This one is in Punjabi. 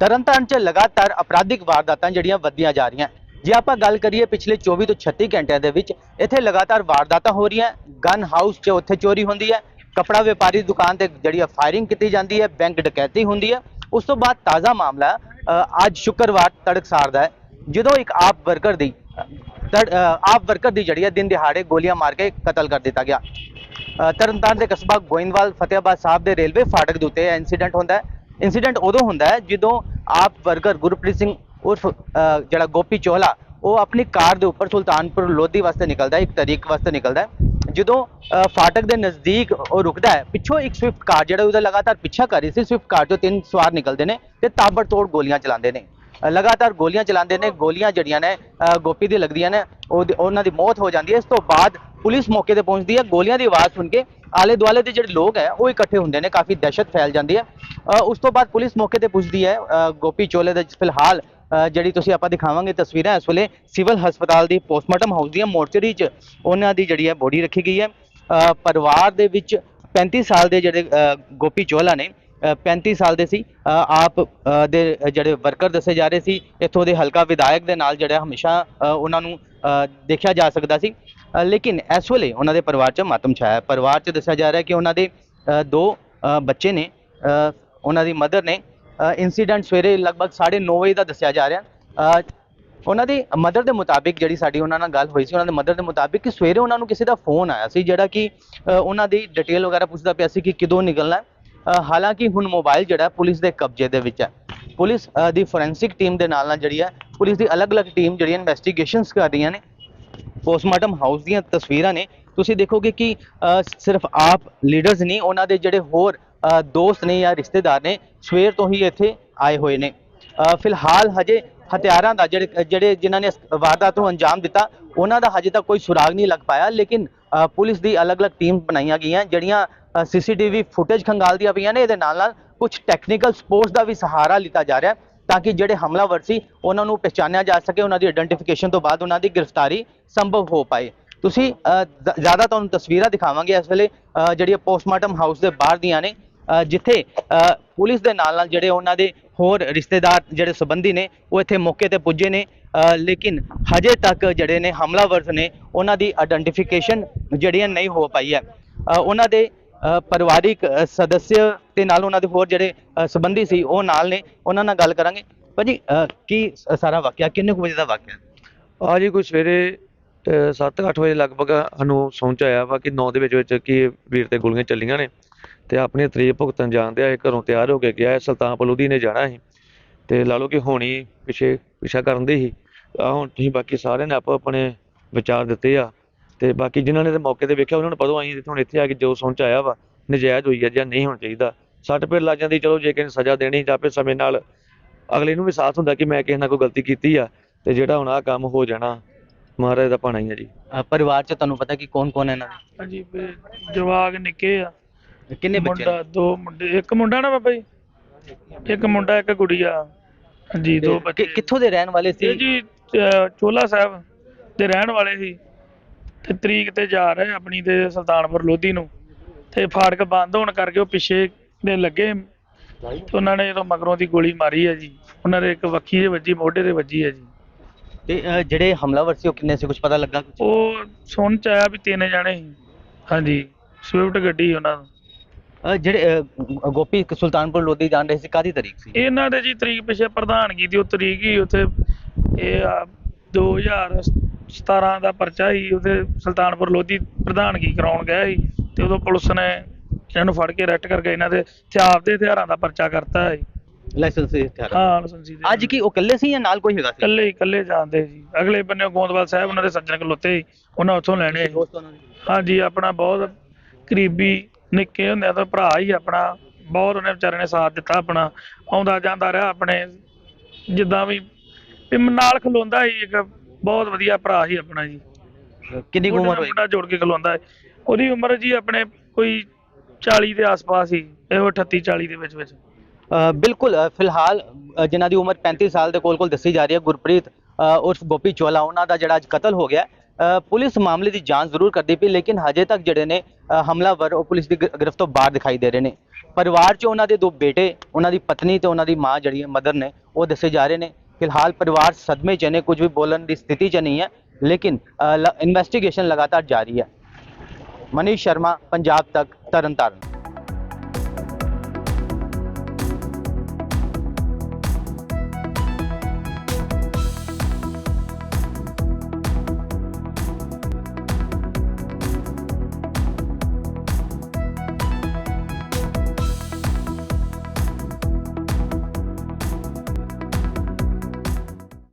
ਤਰਨਤਾਰਨ 'ਚ ਲਗਾਤਾਰ ਅਪਰਾਧਿਕ ਵਾਰਦਾਤਾਂ ਜਿਹੜੀਆਂ ਵੱਧਦੀਆਂ ਜਾ ਰਹੀਆਂ। ਜੇ ਆਪਾਂ ਗੱਲ ਕਰੀਏ ਪਿਛਲੇ 24 ਤੋਂ 36 ਘੰਟਿਆਂ ਦੇ ਵਿੱਚ, ਇੱਥੇ ਲਗਾਤਾਰ ਵਾਰਦਾਤਾਂ ਹੋ ਰਹੀਆਂ। ਗਨ ਹਾਊਸ 'ਚ ਉੱਥੇ ਚੋਰੀ ਹੁੰਦੀ ਹੈ। ਕਪੜਾ ਵਪਾਰੀ ਦੁਕਾਨ ਤੇ ਜਿਹੜੀ ਫਾਇਰਿੰਗ ਕੀਤੀ ਜਾਂਦੀ ਹੈ। ਬੈਂਕ ਡਕੈਤੀ ਹੁੰਦੀ ਹੈ। ਉਸ ਤੋਂ ਬਾਅਦ ਤਾਜ਼ਾ ਮਾਮਲਾ ਅੱਜ ਸ਼ੁੱਕਰਵਾਰ ਤੜਕਸਾਰ ਦਾ ਹੈ। ਜਦੋਂ ਇੱਕ ਆਪ ਵਰਕਰ ਦੀ ਤੜ- ਆਪ ਵਰਕਰ ਦੀ ਜਿਹੜੀ ਹੈ ਦਿਨ ਦਿਹਾੜੇ ਗੋਲੀਆਂ ਮਾਰ ਕੇ ਕਤਲ ਕਰ ਦਿੱਤਾ ਗਿਆ। ਤਰਨਤਾਰਨ ਦੇ ਕਸਬਾ ਗੋਇੰਦਵਾਲ ਫਤਿਆਬਾਦ ਸਾਹਿਬ ਦੇ ਰੇਲਵੇ ਫਾਟਕ ਦੇ ਉੱਤੇ ਇਹ ਇਨਸੀਡੈਂਟ ਹੁੰਦਾ ਹੈ। ਇਨਸੀਡੈਂਟ ਉਦੋਂ ਹੁੰਦਾ ਹੈ ਜਦੋਂ ਆਪ ਵਰਕਰ ਗੁਰਪ੍ਰੀਤ ਸਿੰਘ ਉਰਫ ਜਿਹੜਾ ਗੋਪੀ ਚੋਹਲਾ, ਉਹ ਆਪਣੀ ਕਾਰ ਦੇ ਉੱਪਰ ਸੁਲਤਾਨਪੁਰ ਲੋਧੀ ਵਾਸਤੇ ਨਿਕਲਦਾ ਇੱਕ ਤਰੀਕ ਵਾਸਤੇ ਨਿਕਲਦਾ ਜਦੋਂ ਫਾਟਕ ਦੇ ਨਜ਼ਦੀਕ ਉਹ ਰੁਕਦਾ ਹੈ, ਪਿੱਛੋਂ ਇੱਕ ਸਵਿਫਟ ਕਾਰ ਜਿਹੜਾ ਉਹਦਾ ਲਗਾਤਾਰ ਪਿੱਛਾ ਕਰ ਰਹੀ ਸੀ ਸਵਿਫਟ ਕਾਰ ਤੋਂ ਤਿੰਨ ਸਵਾਰ ਨਿਕਲਦੇ ਨੇ ਤੇ ਤਾਬੜਤੋੜ ਗੋਲੀਆਂ ਚਲਾਉਂਦੇ ਨੇ। ਲਗਾਤਾਰ ਗੋਲੀਆਂ ਚਲਾਉਂਦੇ ਨੇ, ਗੋਲੀਆਂ ਜਿਹੜੀਆਂ ਨੇ ਗੋਪੀ ਦੀ ਲੱਗਦੀਆਂ ਨੇ, ਉਹਦੀ- ਉਹਨਾਂ ਦੀ ਮੌਤ ਹੋ ਜਾਂਦੀ ਹੈ। ਇਸ ਤੋਂ ਬਾਅਦ ਪੁਲਿਸ ਮੌਕੇ ਤੇ ਪਹੁੰਚਦੀ ਹੈ, ਗੋਲੀਆਂ ਦੀ ਆਵਾਜ਼ ਸੁਣ ਕੇ ਆਲੇ ਦੁਆਲੇ ਦੇ ਜਿਹੜੇ ਲੋਕ ਹੈ, ਉਹ ਇਕੱਠੇ ਹੁੰਦੇ ਨੇ, ਕਾਫੀ ਦਹਿਸ਼ਤ ਫੈਲ ਜਾਂਦੀ ਹੈ। ਉਸ ਤੋਂ ਬਾਅਦ ਪੁਲਿਸ ਮੌਕੇ ਤੇ ਪੁੱਛਦੀ ਹੈ ਗੋਪੀ ਚੋਲੇ ਦਾ ਫਿਲਹਾਲ ਜਿਹੜੀ ਤੁਸੀਂ ਆਪਾਂ ਦਿਖਾਵਾਂਗੇ ਤਸਵੀਰਾਂ, ਇਸ ਵੇਲੇ ਸਿਵਲ ਹਸਪਤਾਲ ਦੀ ਪੋਸਟਮਾਰਟਮ ਹਾਊਸ ਦੀਆਂ ਮੋਰਚਰੀ 'ਚ ਉਹਨਾਂ ਦੀ ਜਿਹੜੀ ਹੈ ਬੋਡੀ ਰੱਖੀ ਗਈ ਹੈ। ਪਰਿਵਾਰ ਦੇ ਵਿੱਚ 35 ਸਾਲ ਦੇ ਜਿਹੜੇ ਗੋਪੀ ਚੋਲਾ ਨੇ 35 ਸਾਲ ਦੇ ਸੀ। ਆਪ ਦੇ ਜਿਹੜੇ ਵਰਕਰ ਦੱਸੇ ਜਾ ਰਹੇ ਸੀ, ਇੱਥੋਂ ਦੇ ਹਲਕਾ ਵਿਧਾਇਕ ਦੇ ਨਾਲ ਜਿਹੜਾ ਹਮੇਸ਼ਾ ਉਹਨਾਂ ਨੂੰ ਦੇਖਿਆ ਜਾ ਸਕਦਾ ਸੀ। ਲੇਕਿਨ ਇਸ ਵੇਲੇ ਉਹਨਾਂ ਦੇ ਪਰਿਵਾਰ 'ਚ ਮਾਤਮ ਛਾਇਆ ਪਰਿਵਾਰ 'ਚ ਦੱਸਿਆ ਜਾ ਰਿਹਾ ਕਿ ਉਹਨਾਂ ਦੇ ਦੋ ਬੱਚੇ ਨੇ ਉਹਨਾਂ ਦੀ ਮਦਰ ਨੇ ਇਨਸੀਡੈਂਟ ਸਵੇਰੇ ਲਗਭਗ 9:30 ਵਜੇ ਦਾ ਦੱਸਿਆ ਜਾ ਰਿਹਾ। ਉਹਨਾਂ ਦੀ ਮਦਰ ਦੇ ਮੁਤਾਬਿਕ ਜਿਹੜੀ ਸਾਡੀ ਉਹਨਾਂ ਨਾਲ ਗੱਲ ਹੋਈ ਸੀ, ਉਹਨਾਂ ਦੇ ਮਦਰ ਦੇ ਮੁਤਾਬਿਕ ਕਿ ਸਵੇਰੇ ਉਹਨਾਂ ਨੂੰ ਕਿਸੇ ਦਾ ਫੋਨ ਆਇਆ ਸੀ, ਜਿਹੜਾ ਕਿ ਉਹਨਾਂ ਦੀ ਡਿਟੇਲ ਵਗੈਰਾ ਪੁੱਛਦਾ ਪਿਆ ਸੀ ਕਿ ਕਿਦੋਂ ਨਿਕਲਣਾ ਹਾਲਾਂਕਿ ਹੁਣ ਮੋਬਾਈਲ ਜਿਹੜਾ ਪੁਲਿਸ ਦੇ ਕਬਜ਼ੇ ਦੇ ਵਿੱਚ ਹੈ। ਪੁਲਿਸ ਦੀ ਫੋਰੈਂਸਿਕ ਟੀਮ ਦੇ ਨਾਲ ਨਾਲ ਜਿਹੜੀ ਹੈ, ਪੁਲਿਸ ਦੀ ਅਲੱਗ-ਅਲੱਗ ਟੀਮ ਜਿਹੜੀਆਂ ਇਨਵੈਸਟੀਗੇਸ਼ਨਸ ਕਰ ਰਹੀਆਂ ਨੇ ਪੋਸਟਮਾਰਟਮ ਹਾਊਸ ਦੀਆਂ ਤਸਵੀਰਾਂ ਨੇ। ਤੁਸੀਂ ਦੇਖੋਗੇ ਕਿ ਸਿਰਫ ਆਪ ਲੀਡਰਸ ਨਹੀਂ, ਉਹਨਾਂ ਦੇ ਜਿਹੜੇ ਹੋਰ ਦੋਸਤ ਨੇ ਜਾਂ ਰਿਸ਼ਤੇਦਾਰ ਨੇ ਸਵੇਰ ਤੋਂ ਹੀ ਇੱਥੇ ਆਏ ਹੋਏ ਨੇ। ਫਿਲਹਾਲ ਹਜੇ ਹਥਿਆਰਾਂ ਦਾ ਜਿਹੜੇ ਜਿਹੜੇ ਜਿਨ੍ਹਾਂ ਨੇ ਵਾਰਦਾਤ ਨੂੰ ਅੰਜਾਮ ਦਿੱਤਾ, ਉਹਨਾਂ ਦਾ ਹਜੇ ਤੱਕ ਕੋਈ ਸੁਰਾਗ ਨਹੀਂ ਲੱਗ ਪਾਇਆ, ਲੇਕਿਨ ਪੁਲਿਸ ਦੀ ਅਲੱਗ-ਅਲੱਗ ਟੀਮ ਬਣਾਈਆਂ ਗਈਆਂ, ਜਿਹੜੀਆਂ ਸੀਸੀਟੀਵੀ ਫੁਟੇਜ ਖੰਗਾਲਦੀਆਂ ਪਈਆਂ ਨੇ, ਇਹਦੇ ਨਾਲ ਨਾਲ ਕੁਝ ਟੈਕਨੀਕਲ ਸਪੋਰਟਸ ਦਾ ਵੀ ਸਹਾਰਾ ਲਿੱਤਾ ਜਾ ਰਿਹਾ, ਤਾਂ ਕਿ ਜਿਹੜੇ ਹਮਲਾਵਰ ਸੀ, ਉਹਨਾਂ ਨੂੰ ਪਛਾਣਿਆ ਜਾ ਸਕੇ, ਉਹਨਾਂ ਦੀ ਆਇਡੈਂਟੀਫਿਕੇਸ਼ਨ ਤੋਂ ਬਾਅਦ ਉਹਨਾਂ ਦੀ ਗ੍ਰਿਫਤਾਰੀ ਸੰਭਵ ਹੋ ਪਾਏ। ਤੁਸੀਂ ਜ਼ਿਆਦਾ ਤੁਹਾਨੂੰ ਤਸਵੀਰਾਂ ਦਿਖਾਵਾਂਗੇ ਇਸ ਵੇਲੇ ਜਿਹੜੀਆਂ ਪੋਸਟਮਾਰਟਮ ਹਾਊਸ ਦੇ ਬਾਹਰ ਦੀਆਂ ਨੇ ਜਿੱਥੇ ਪੁਲਿਸ ਦੇ ਨਾਲ ਨਾਲ ਜਿਹੜੇ ਉਹਨਾਂ ਦੇ ਹੋਰ ਰਿਸ਼ਤੇਦਾਰ ਜਿਹੜੇ ਸੰਬੰਧੀ ਨੇ ਉਹ ਇੱਥੇ ਮੌਕੇ ਤੇ ਪੁੱਜੇ ਨੇ। ਲੇਕਿਨ ਹਜੇ ਤੱਕ ਜਿਹੜੇ ਨੇ ਹਮਲਾਵਰ ਨੇ ਉਹਨਾਂ ਦੀ ਆਇਡੈਂਟੀਫਿਕੇਸ਼ਨ ਜਿਹੜੀਆਂ ਨਹੀਂ ਹੋ ਪਾਈ ਹੈ। ਉਹਨਾਂ ਦੇ ਪਰਿਵਾਰਿਕ ਸਦੱਸਿਆ ਤੇ ਨਾਲ ਉਹਨਾਂ ਦੇ ਹੋਰ ਜਿਹੜੇ ਅ, ਸੰਬੰਧੀ ਸੀ ਉਹ ਨਾਲ ਨੇ। ਉਹਨਾਂ ਨਾਲ ਗੱਲ ਕਰਾਂਗੇ। ਭਾਜੀ ਅ, ਕੀ ਸਾਰਾ ਵਾਕਿਆ ਕਿੰਨੇ ਕੁ ਵਜੇ ਦਾ ਵਾਕਿਆ? ਆ ਜੀ ਕੋਈ ਸਵੇਰੇ 7-8 ਵਜੇ ਲਗਭਗ ਸਾਨੂੰ ਸੌਂਚ ਆਇਆ ਵਾ ਕਿ 9 ਦੇ ਵਿੱਚ ਵਿੱਚ ਕੀ ਵੀਰ ਤੇ ਗੋਲੀਆਂ ਚੱਲੀਆਂ ਨੇ। ਤੇ ਆਪਣੇ ਤਰੀਕ ਭੁਗਤਣ ਜਾਂਦੇ ਆ ਇਹ ਘਰੋਂ ਤਿਆਰ ਹੋ ਕੇ ਗਿਆ ਸੁਲਤਾਨਪੁਰ ਲੋਧੀ ਨੇ ਜਾਣਾ ਸੀ। ਤੇ ਲਾ ਲਓ ਕਿ ਹੋਣੀ ਪਿਛੇ ਪਿਛਾ ਕਰਨ ਦੀ ਸੀ। ਆ ਹੁਣ ਤੁਸੀਂ ਬਾਕੀ ਸਾਰਿਆਂ ਨੇ ਆਪੋ ਆਪਣੇ ਵਿਚਾਰ ਦਿੱਤੇ ਆ। ਤੇ ਬਾਕੀ ਜਿਨ੍ਹਾਂ ਨੇ ਤੇ ਮੌਕੇ ਤੇ ਵੇਖਿਆ ਉਹਨਾਂ ਨੂੰ ਪਤਾ ਆਈ ਹੁਣ ਇੱਥੇ ਆ ਕੇ ਜੋ ਸੌਂਚ ਆਇਆ ਵਾ ਨਜਾਇਜ਼ ਹੋਈ ਆ ਜਾਂ ਨਹੀਂ ਹੋਣਾ ਚਾਹੀਦਾ। ਸੱਟ ਪੇਟ ਲੱਗ ਜਾਂਦੀ ਚਲੋ ਜੇ ਕਿਸੇ ਨੇ ਸਜ਼ਾ ਦੇਣੀ ਜਾਂ ਫਿਰ ਸਮੇਂ ਨਾਲ ਅਗਲੇ ਨੂੰ ਵੀ ਸਾਥ ਹੁੰਦਾ ਕਿ ਮੈਂ ਕਿਸੇ ਨਾਲ ਕੋਈ ਗਲਤੀ ਕੀਤੀ ਆ ਤੇ ਜਿਹੜਾ ਹੁਣ ਆ ਕੰਮ ਹੋ ਜਾਣਾ ਮਹਾਰਾਜ ਦਾ ਭਾਣਾ ਹੀ ਆ ਜੀ। ਅ, ਪਰਿਵਾਰ ਚ ਤੁਹਾਨੂੰ ਪਤਾ ਕਿ ਕੌਣ ਕੌਣ ਹੈ ਇਹਨਾਂ ਹਾਂਜੀ ਵੀ ਜਵਾਕ ਨਿੱਕੇ ਆ। ਦੇ ਕਿੰਨੇ ਬੱਚੇ ਮੁੰਡਾ ਦੋ ਮੁੰਡੇ ਇੱਕ ਮੁੰਡਾ ਨਾ ਬਾਬਾ ਜੀ? ਇੱਕ ਮੁੰਡਾ ਇੱਕ ਗੁੜੀਆ। ਹਾਂਜੀ ਦੋ ਨੇ? ਬੱਚੇ। ਕਿ- ਕਿੱਥੋਂ ਦੇ ਰਹਿਣ ਵਾਲੇ ਇਹ ਸੀ ਜੀ ਅਹ, ਚੋਲਾ ਸਾਹਿਬ ਦੇ ਰਹਿਣ ਵਾਲੇ ਸੀ। ਤੇ ਤਰੀਕ ਤੇ ਜਾ ਰਹੇ ਆਪਣੀ ਤੇ ਸੁਲਤਾਨਪੁਰ ਲੋਧੀ ਨੂੰ। ਤੇ ਫਾਟਕ ਬੰਦ ਹੋਣ ਕਰਕੇ ਉਹ ਪਿੱਛੇ ਦੇ ਲੱਗੇ। ਤੇ ਉਹਨਾਂ ਨੇ ਜਦੋਂ ਮਗਰੋਂ ਦੀ ਗੋਲੀ ਮਾਰੀ ਹੈ ਜੀ ਉਹਨਾਂ ਦੇ ਇੱਕ ਵੱਖੀ ਦੇ ਵੱਜੀ ਮੋਢੇ ਤੇ ਵੱਜੀ ਹੈ ਜੀ। ਤੇ ਅ, ਜਿਹੜੇ ਹਮਲਾਵਰ ਸੀ ਉਹ ਕਿੰਨੇ ਸੀ? ਕੁਝ ਪਤਾ ਲੱਗਾ ਕੁਛ? ਉਹ ਸੁਣ ਚ ਆਇਆ ਵੀ ਤਿੰਨ ਜਾਣੇ ਸੀ। ਹਾਂਜੀ ਸਵਿਫਟ ਗੱਡੀ ਉਹਨਾਂ ਦੀ ਅ, ਜਿਹੜੇ ਗੋਪੀ ਸੁਲਤਾਨਪੁਰ ਲੋਧੀ ਜਾਣ ਰਹੇ ਸੀ ਕਾਦੀ ਤਾਰੀਖ ਸੀ? ਇਹਨਾਂ ਦੇ ਜੀ ਤਰੀਕ ਪਿਛੇ ਪ੍ਰਧਾਨਗੀ ਦੀ ਉਹ ਤਰੀਕ ਹੀ ਉੱਥੇ ਇਹ ਆ 2017 ਦਾ ਪਰਚਾ ਸੀ ਉਹਦੇ ਸੁਲਤਾਨਪੁਰ ਲੋਧੀ ਪ੍ਰਧਾਨਗੀ ਕਰਾਉਣ ਗਿਆ ਸੀ ਤੇ ਉਦੋਂ ਪੁਲਿਸ ਨੇ ਇਹਨਾਂ ਨੂੰ ਫੜ ਕੇ ਅਰੈਸਟ ਕਰਕੇ ਇਹਨਾਂ ਦੇ ਹਥਿਆਰ ਦੇ ਹਥਿਆਰਾਂ ਦਾ ਪਰਚਾ ਕਰਤਾ ਹੈ ਲਾਇਸੈਂਸ ਹਥਿਆਰ ਹਾਂ ਲਾਇਸੈਂਸੀ ਦੇ। ਅੱਜ ਕੀ ਉਹ ਇਕੱਲੇ ਸੀ ਜਾਂ ਨਾਲ ਕੋਈ ਹੈਗਾ ਸੀ? ਇਕੱਲੇ ਹੀ ਇਕੱਲੇ ਜਾਂਦੇ ਸੀ। ਅਗਲੇ ਬੰਨੇ ਗੋਂਦਵਾਲ ਸਾਹਿਬ ਉਹਨਾਂ ਦੇ ਸੱਜਣ ਖਲੋਤੇ ਉਹਨਾਂ ਉੱਥੋਂ ਲੈਣੇ ਹਾਂਜੀ ਆਪਣਾ ਬਹੁਤ ਕਰੀਬੀ ਨਿੱਕੇ ਹੁੰਦਿਆਂ ਤੋਂ ਭਰਾ ਹੀ ਆਪਣਾ ਬਹੁਤ ਉਹਨੇ ਵਿਚਾਰੇ ਨੇ ਸਾਥ ਦਿੱਤਾ ਆਪਣਾ ਆਉਂਦਾ ਜਾਂਦਾ ਰਿਹਾ ਆਪਣੇ ਜਿੱਦਾਂ ਵੀ ਵੀ ਨਾਲ ਖਲੋਂਦਾ ਸੀ ਇੱਕ ਬਹੁਤ ਵਧੀਆ ਭਰਾ ਸੀ ਆਪਣਾ ਜੀ। ਕਿੰਨੀ ਕੁ ਉਮਰ ਹੋਈ? ਮੁੰਡਾ ਜੋੜ ਕੇ ਖਲੋਂਦਾ ਉਹਦੀ ਉਮਰ ਜੀ ਆਪਣੇ ਕੋਈ 40 ਦੇ ਆਸ-ਪਾਸ ਸੀ ਇਹੋ 38 40 ਦੇ ਵਿੱਚ ਵਿੱਚ। ਬਿਲਕੁਲ ਫਿਲਹਾਲ ਜਿਨ੍ਹਾਂ ਦੀ ਉਮਰ 35 ਸਾਲ ਦੇ ਕੋਲ ਕੋਲ ਦੱਸੀ ਜਾ ਰਹੀ ਹੈ ਗੁਰਪ੍ਰੀਤ ਉਰਫ ਗੋਪੀ ਚੋਲਾ ਉਹਨਾਂ ਦਾ ਜਿਹੜਾ ਅੱਜ ਕਤਲ ਹੋ ਗਿਆ ਪੁਲਿਸ ਮਾਮਲੇ ਦੀ ਜਾਂਚ ਜ਼ਰੂਰ ਕਰਦੀ ਪਈ, ਲੇਕਿਨ ਹਜੇ ਤੱਕ ਜਿਹੜੇ ਨੇ ਹਮਲਾਵਰ ਉਹ ਪੁਲਿਸ ਦੀ ਗਿ- ਗ੍ਰਿਫਤ ਤੋਂ ਬਾਹਰ ਦਿਖਾਈ ਦੇ ਰਹੇ ਨੇ। ਪਰਿਵਾਰ 'ਚ ਉਹਨਾਂ ਦੇ ਦੋ ਬੇਟੇ, ਉਹਨਾਂ ਦੀ ਪਤਨੀ ਤੇ ਉਹਨਾਂ ਦੀ ਮਾਂ ਜਿਹੜੀ ਹੈ, ਮਦਰ ਨੇ, ਉਹ ਦੱਸੇ ਜਾ ਰਹੇ ਨੇ। ਫਿਲਹਾਲ ਪਰਿਵਾਰ ਸਦਮੇ 'ਚ ਨੇ, ਕੁਝ ਵੀ ਬੋਲਣ ਦੀ ਸਥਿਤੀ 'ਚ ਨਹੀਂ ਹੈ, ਲੇਕਿਨ ਇਨਵੈਸਟੀਗੇਸ਼ਨ ਲਗਾਤਾਰ ਜਾਰੀ ਹੈ। ਮਨੀਸ਼ ਸ਼ਰਮਾ, ਪੰਜਾਬ ਤੱਕ, ਤਰਨਤਾਰਨ।